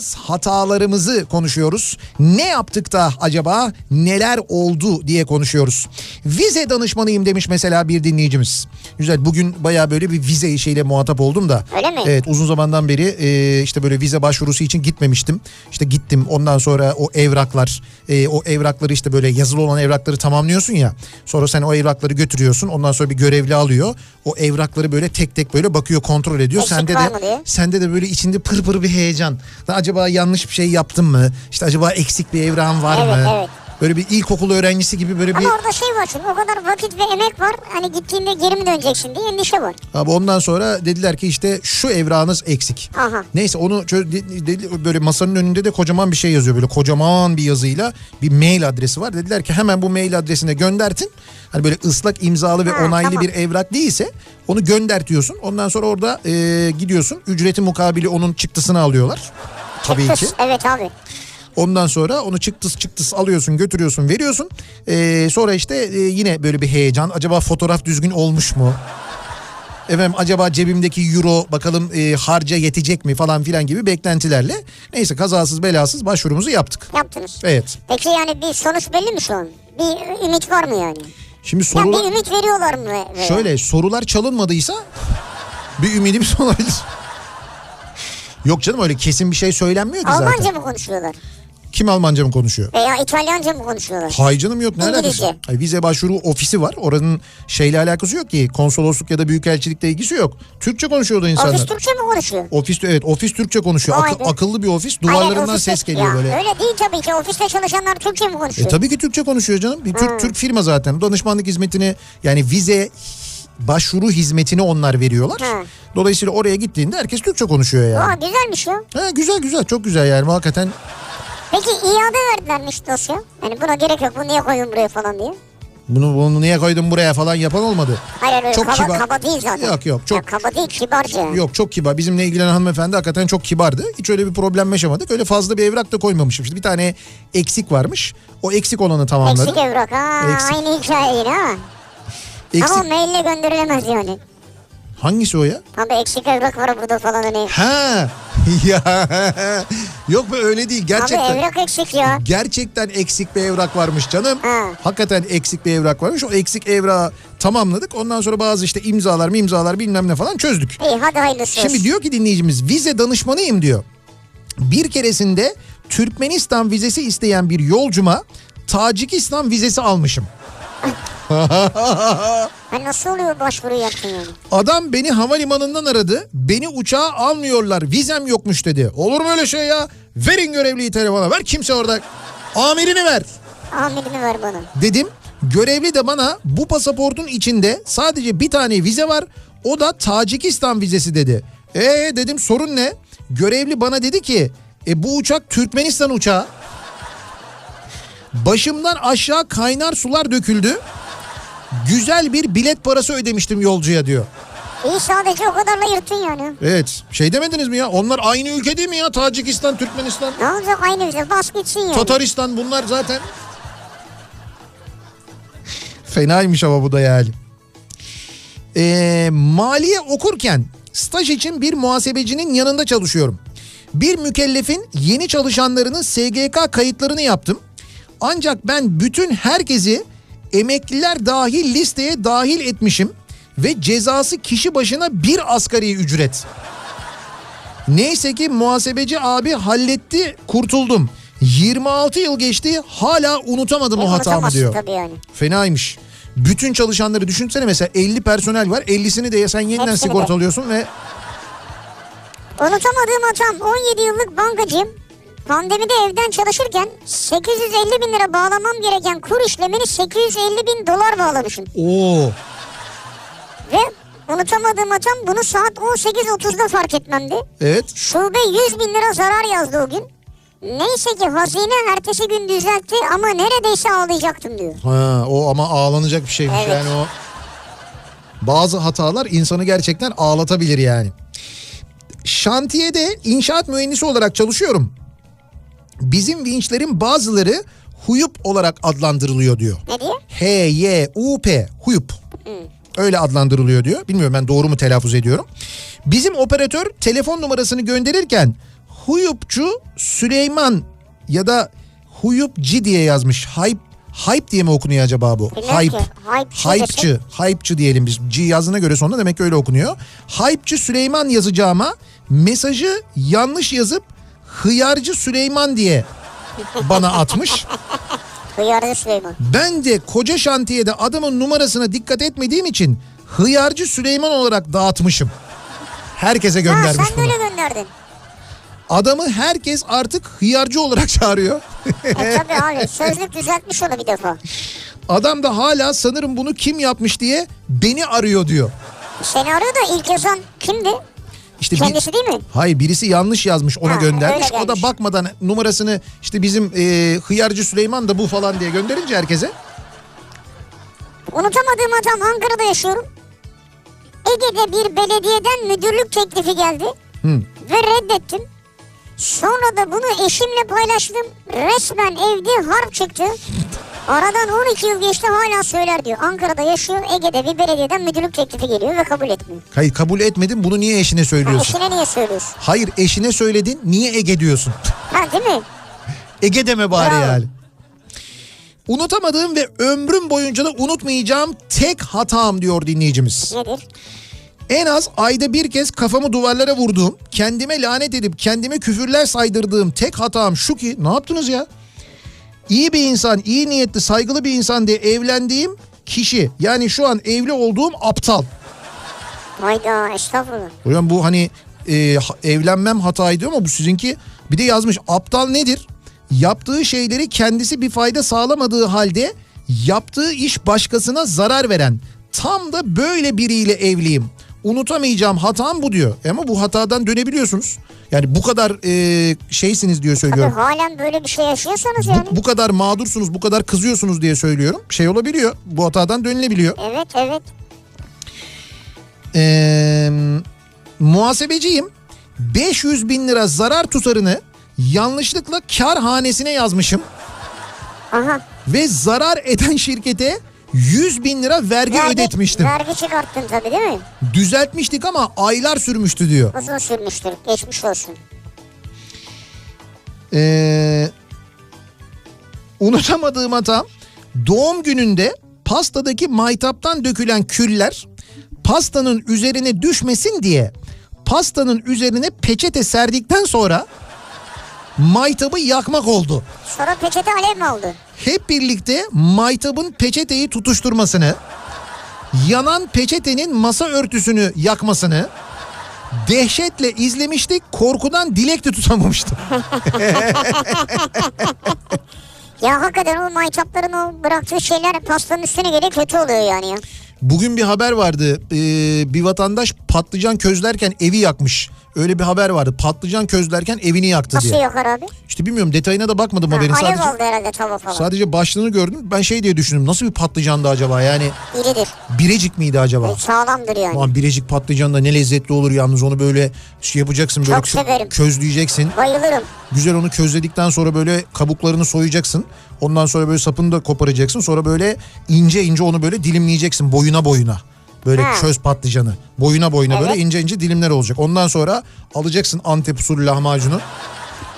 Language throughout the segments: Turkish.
yaptığımız hatalarımızı konuşuyoruz. Ne yaptık da acaba neler oldu diye konuşuyoruz. Vize danışmanıyım demiş mesela bir dinleyicimiz. Güzel bugün baya böyle bir vize işiyle muhatap oldum da. Öyle mi? Evet uzun zamandan beri e, işte böyle vize başvurusu için gitmemiştim. İşte gittim ondan sonra o evraklar e, o evrakları işte böyle yazılı olan evrakları tamamlıyorsun ya. Sonra sen o evrakları götürüyorsun ondan sonra bir görevli alıyor. O evrakları böyle tek tek böyle bakıyor kontrol ediyor. Eksik sende de sende de böyle içinde pır pır bir heyecan. Lan acaba yanlış bir şey yaptım mı? İşte acaba eksik bir evrağım var Evet, mı? evet. Böyle bir ilkokul öğrencisi gibi böyle bir Ama orada şey var şimdi o kadar vakit ve emek var. Hani gittiğinde geri mi döneceksin diye endişe var. Abi ondan sonra dediler ki işte şu evrağınız eksik. Aha. Neyse onu böyle masanın önünde de kocaman bir şey yazıyor böyle kocaman bir yazıyla bir mail adresi var. Dediler ki hemen bu mail adresine göndertin. Hani böyle ıslak imzalı ve Ha, onaylı tamam. bir evrak değilse onu göndertiyorsun. Ondan sonra orada e, gidiyorsun ücreti mukabili onun çıktısını alıyorlar. Tabii ki. Evet abi. Ondan sonra onu çıktıs çıktıs alıyorsun götürüyorsun veriyorsun. Ee, sonra işte e, yine böyle bir heyecan. Acaba fotoğraf düzgün olmuş mu? Efendim acaba cebimdeki euro bakalım e, harca yetecek mi falan filan gibi beklentilerle. Neyse kazasız belasız başvurumuzu yaptık. Yaptınız. Evet. Peki yani bir sonuç belli mi şu an? Bir ümit var mı yani? Şimdi Ya sorular bir ümit veriyorlar mı? veya? şöyle sorular çalınmadıysa bir ümidimiz olabilir. Yok canım öyle kesin bir şey söylenmiyor ki Almanca zaten. mı konuşuyorlar? Kim Almanca mı konuşuyor? Veya İtalyanca mı konuşuyorlar? Hay canım yok ne alakası? İngilizce. Hay, vize başvuru ofisi var. Oranın şeyle alakası yok ki. Konsolosluk ya da büyükelçilikle ilgisi yok. Türkçe konuşuyordu insanlar. Ofis Türkçe mi konuşuyor? Ofis evet ofis Türkçe konuşuyor. Vay be. akıllı bir ofis. Hayır, Duvarlarından ofiste- ses geliyor Ya, böyle. Öyle değil tabii ki. Ofiste çalışanlar Türkçe mi E konuşuyor? tabii ki Türkçe konuşuyor canım. Bir Türk Türk firma zaten. Danışmanlık hizmetini yani vize başvuru hizmetini onlar veriyorlar. Hı. Dolayısıyla oraya gittiğinde herkes Türkçe konuşuyor yani. Aa güzelmiş ya. Ha, güzel güzel çok güzel yani hakikaten. Peki iade verdilermiş dosya. Yani buna gerek yok. Bunu niye koyun buraya falan diye. Bunu, bunu niye koydun buraya falan yapan olmadı. Hayır öyle Çok kaba, kibar. kaba değil zaten. Yok, yok, çok- Ya, kaba değil kibarca. Yok çok kibar. Bizimle ilgilenen hanımefendi hakikaten çok kibardı. Hiç öyle bir problem yaşamadık. Öyle fazla bir evrak da koymamışım. İşte bir tane eksik varmış. O eksik olanı tamamladı. Eksik evrak. Ha, Eksik. Aynı hikaye yine ha. Eksik- Ama maille gönderilemez yani. Hangisi o ya? Abi eksik evrak var burada falan hani. Ha ya yok be öyle değil gerçekten. Abi evrak eksik ya. Gerçekten eksik bir evrak varmış canım. Ha. Hakikaten eksik bir evrak varmış. O eksik evrağı tamamladık. Ondan sonra bazı işte imzalar mı imzalar bilmem ne falan çözdük. İyi hadi hayırlısı Şimdi diyor ki dinleyicimiz vize danışmanıyım diyor. Bir keresinde Türkmenistan vizesi isteyen bir yolcuma Tacikistan vizesi almışım. Ha, nasıl oluyor başvuru yaptın yani? Adam beni havalimanından aradı. Beni uçağa almıyorlar. Vizem yokmuş dedi. Olur mu öyle şey ya? Verin görevliyi telefona. Ver kimse orada. Amirini ver. Amirini ver bana. Dedim. Görevli de bana bu pasaportun içinde sadece bir tane vize var. O da Tacikistan vizesi dedi. E dedim sorun ne? Görevli bana dedi ki e bu uçak Türkmenistan uçağı. Başımdan aşağı kaynar sular döküldü. Güzel bir bilet parası ödemiştim yolcuya diyor. İyi sadece o kadarla yırttın yani. Evet. Şey demediniz mi ya? Onlar aynı ülke değil mi ya? Tacikistan, Türkmenistan, Ne olacak aynı bize bas gitsin yani. Tataristan bunlar zaten. Fenaymış ama bu da yani. Ee, maliye okurken staj için bir muhasebecinin yanında çalışıyorum. Bir mükellefin yeni çalışanlarının SGK kayıtlarını yaptım. Ancak ben bütün herkesi emekliler dahil listeye dahil etmişim ve cezası kişi başına bir asgari ücret. Neyse ki muhasebeci abi halletti kurtuldum. 26 yıl geçti hala unutamadım E, o hatamı diyor. Tabii yani. Fenaymış. Bütün çalışanları düşünsene mesela 50 personel var 50'sini de ya sen yeniden Hepsini de. sigortalıyorsun ve Unutamadığım hatam 17 yıllık bankacıyım. Pandemide evden çalışırken 850 bin lira bağlamam gereken kur işlemini 850 bin dolar bağlamışım. o Ve unutamadığım hatam bunu saat 18.30'da fark etmemdi. evet Şube 100 bin lira zarar yazdı o gün. Neyse ki hazine ertesi gün düzeltti ama neredeyse ağlayacaktım diyor. ha, o ama ağlanacak bir şeymiş Evet. yani o. Bazı hatalar insanı gerçekten ağlatabilir yani. Şantiyede inşaat mühendisi olarak çalışıyorum. Bizim vinçlerin bazıları huyup olarak adlandırılıyor diyor. Ne diyor? H-Y-U-P huyup. Öyle adlandırılıyor diyor. Bilmiyorum ben doğru mu telaffuz ediyorum. Bizim operatör telefon numarasını gönderirken Huyupçu Süleyman ya da Huyupci diye yazmış. Hype Hype diye mi okunuyor acaba bu? Bilmiyorum Hype. ki. Hype'çı. Hype'çı diyelim biz. G yazdığına göre sonunda demek ki öyle okunuyor. Hype'çı Süleyman yazacağıma mesajı yanlış yazıp Hıyarcı Süleyman diye bana atmış. Hıyarlı Süleyman. Ben de koca şantiyede adamın numarasına dikkat etmediğim için Hıyarcı Süleyman olarak dağıtmışım. Herkese Ha göndermiş sen de bunu. öyle gönderdin. Adamı herkes artık hıyarcı olarak çağırıyor. E tabii abi sözlük düzeltmiş onu bir defa. Adam da hala sanırım bunu kim yapmış diye beni arıyor diyor. Seni arıyor da ilk yazan kimdi? İşte bir- Kendisi değil mi? Hayır birisi yanlış yazmış ona Ha, göndermiş. O da bakmadan numarasını işte bizim e, hıyarcı Süleyman da bu falan diye gönderince herkese. Unutamadığım adam Ankara'da yaşıyorum. Ege'de bir belediyeden müdürlük teklifi geldi. Ve reddettim. Sonra da bunu eşimle paylaştım. Resmen evde harp çıktı. Aradan 12 yıl geçti hala söyler diyor. Ankara'da yaşıyor. Ege'de bir belediyeden müdürlük teklifi geliyor ve kabul etmiyor. Hayır kabul etmedin bunu niye eşine Ha, söylüyorsun? eşine niye söylüyorsun? Hayır eşine söyledin niye Ege diyorsun? Ha değil mi? Ege deme bari Bravo. yani. Unutamadığım ve ömrüm boyunca da unutmayacağım tek hatam diyor dinleyicimiz. Nedir? En az ayda bir kez kafamı duvarlara vurduğum, kendime lanet edip kendime küfürler saydırdığım tek hatam şu ki ne yaptınız ya? İyi bir insan, iyi niyetli, saygılı bir insan diye evlendiğim kişi yani şu an evli olduğum aptal. Hayda estağfurullah. Hocam bu hani e, evlenmem hataydı ama bu sizinki bir de yazmış aptal nedir? Yaptığı şeyleri kendisi bir fayda sağlamadığı halde yaptığı iş başkasına zarar veren tam da böyle biriyle evliyim. Unutamayacağım hatam bu diyor. Ama bu hatadan dönebiliyorsunuz. Yani bu kadar e, şeysiniz diyor Tabii söylüyorum. halen böyle bir şey yaşıyorsanız yani. Bu, bu kadar mağdursunuz, bu kadar kızıyorsunuz diye söylüyorum. Şey olabiliyor. Bu hatadan dönülebiliyor. Evet evet. Ee, muhasebeciyim. 500 bin lira zarar tutarını yanlışlıkla kar hanesine yazmışım. Aha. Ve zarar eden şirkete 100 bin lira vergi Vergi- ödetmiştim. Vergi çıkarttın tabii değil mi? Düzeltmiştik ama aylar sürmüştü diyor. Uzun sürmüştür. Geçmiş olsun. Ee, unutamadığım hatam doğum gününde pastadaki maytaptan dökülen küller pastanın üzerine düşmesin diye pastanın üzerine peçete serdikten sonra maytabı yakmak oldu. Sonra peçete alev mi oldu? Hep birlikte maytabın peçeteyi tutuşturmasını, yanan peçetenin masa örtüsünü yakmasını dehşetle izlemiştik. Korkudan dilek de tutamamıştım. Ya hakikaten o maytapların o bıraktığı şeyler pastanın üstüne geliyor kötü oluyor yani ya. Bugün bir haber vardı. Ee, bir vatandaş patlıcan közlerken evi yakmış. Öyle bir haber vardı. Patlıcan közlerken evini yaktı Nasıl diye. yakar abi? İşte bilmiyorum detayına da bakmadım Ha, haberin. alev Sadece oldu herhalde tava falan. sadece başlığını gördüm. Ben şey diye düşündüm. Nasıl bir patlıcandı acaba? Yani İridir. Birecik miydi acaba? E, Sağlamdır yani. Aman Birecik patlıcan da ne lezzetli olur yalnız onu böyle şey yapacaksın böyle Çok kö- severim. közleyeceksin. Bayılırım. Güzel onu közledikten sonra böyle kabuklarını soyacaksın. Ondan sonra böyle sapını da koparacaksın. Sonra böyle ince ince onu böyle dilimleyeceksin boyuna boyuna. Böyle Ha. köz patlıcanı. Boyuna boyuna Evet. böyle ince ince dilimler olacak. Ondan sonra alacaksın Antep usulü lahmacunu.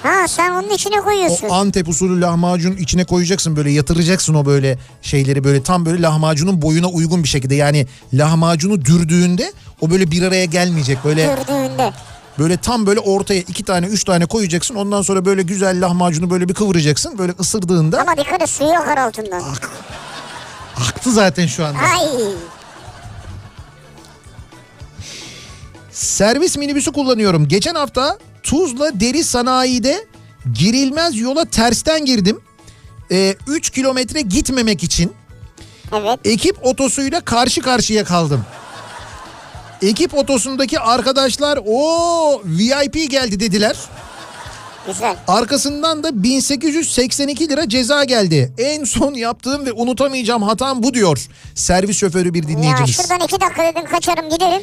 Ha sen onun içine koyuyorsun. O Antep usulü lahmacun içine koyacaksın böyle yatıracaksın o böyle şeyleri böyle tam böyle lahmacunun boyuna uygun bir şekilde. Yani lahmacunu dürdüğünde o böyle bir araya gelmeyecek. Böyle Gördüğünde. Böyle tam böyle ortaya iki tane üç tane koyacaksın. Ondan sonra böyle güzel lahmacunu böyle bir kıvıracaksın. Böyle ısırdığında Ama dikkat et suyu akar altından. aktı zaten şu anda. Ay. Servis minibüsü kullanıyorum. Geçen hafta Tuzla Deri Sanayi'de girilmez yola tersten girdim. 3 kilometre gitmemek için Evet. ekip otosuyla karşı karşıya kaldım. Ekip otosundaki arkadaşlar o VIP geldi dediler. Güzel. Arkasından da 1882 lira ceza geldi. En son yaptığım ve unutamayacağım hatam bu diyor. Servis şoförü bir Ya dinleyicimiz. şuradan iki dakika dedim kaçarım giderim.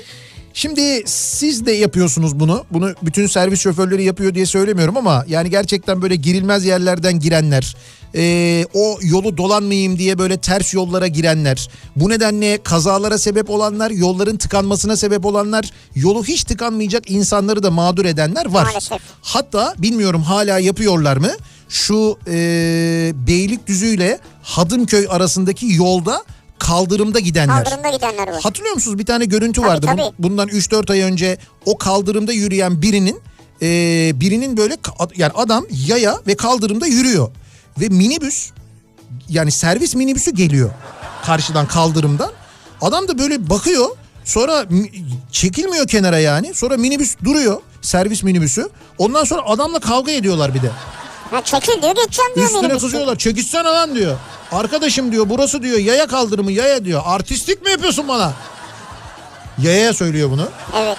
Şimdi siz de yapıyorsunuz bunu. Bunu bütün servis şoförleri yapıyor diye söylemiyorum ama yani gerçekten böyle girilmez yerlerden girenler, e, o yolu dolanmayayım diye böyle ters yollara girenler, bu nedenle kazalara sebep olanlar, yolların tıkanmasına sebep olanlar, yolu hiç tıkanmayacak insanları da mağdur edenler var. Maalesef. Hatta bilmiyorum hala yapıyorlar mı? Şu e, Beylikdüzü ile Hadımköy arasındaki yolda kaldırımda gidenler. Kaldırımda gidenler var. Hatırlıyor musunuz bir tane görüntü Tabii, vardı. Tabii. Bundan 3-4 ay önce o kaldırımda yürüyen birinin e, birinin böyle yani adam yaya ve kaldırımda yürüyor. Ve minibüs yani servis minibüsü geliyor karşıdan kaldırımdan. Adam da böyle bakıyor sonra mi- çekilmiyor kenara yani. Sonra minibüs duruyor servis minibüsü. Ondan sonra adamla kavga ediyorlar bir de. Ha, çekil diyor geçeceğim diyor Üstüne minibüste. kızıyorlar çekişsene lan diyor. Arkadaşım diyor burası diyor yaya kaldırımı yaya diyor. Artistlik mi yapıyorsun bana? Yayaya söylüyor bunu. Evet.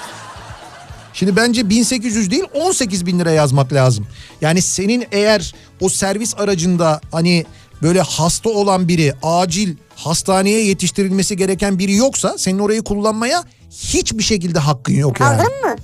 Şimdi bence 1800 değil 18 bin lira yazmak lazım. Yani senin eğer o servis aracında hani böyle hasta olan biri acil hastaneye yetiştirilmesi gereken biri yoksa senin orayı kullanmaya hiçbir şekilde hakkın yok yani. Kaldırım mı?